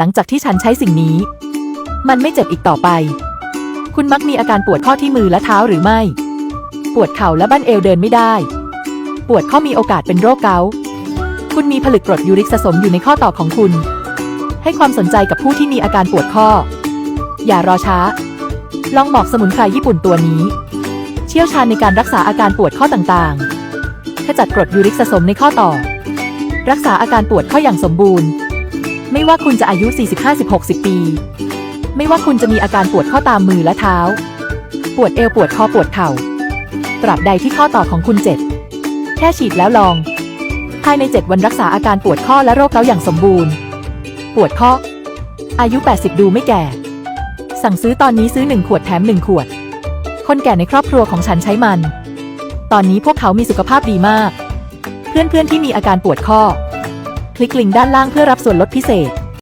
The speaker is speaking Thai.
หลังจากที่ฉันใช้สิ่งนี้ มันไม่เจ็บอีกต่อไป คุณมักมีอาการปวดข้อที่มือและเท้าหรือไม่ ปวดเข่าและบั้นเอวเดินไม่ได้ ปวดข้อมีโอกาสเป็นโรคเกาต์คุณมีผลึกกรดยูริกสะสมอยู่ในข้อต่อของคุณ ให้ความสนใจกับผู้ที่มีอาการปวดข้อ อย่ารอช้า ลองบอกสมุนไพรญี่ปุ่นตัวนี้ เชี่ยวชาญในการรักษาอาการปวดข้อต่างๆขจัดกรดยูริกสะสมในข้อต่อ รักษาอาการปวดข้ออย่างสมบูรณ์ ไม่ว่าคุณจะอายุ45-60 ปี ไม่ว่าคุณจะมีอาการปวดข้อตามมือและเท้า ปวดเอวปวดคอปวดเข่า ตราบใดที่ข้อต่อของคุณเจ็บ แค่ฉีดแล้วลอง ภายใน 7 วันรักษาอาการปวดข้อและโรคเกาอย่างสมบูรณ์ ปวดข้อ อายุ 80 ดูไม่แก่ สั่งซื้อตอนนี้ซื้อ 1 ขวดแถม 1 ขวด คนแก่ในครอบครัวของฉันใช้มัน ตอนนี้พวกเขามีสุขภาพดีมาก เพื่อนๆที่มีอาการปวดข้อ ลิกลิงก์ด้านล่างเพื่อรับส่วนลดพิเศษ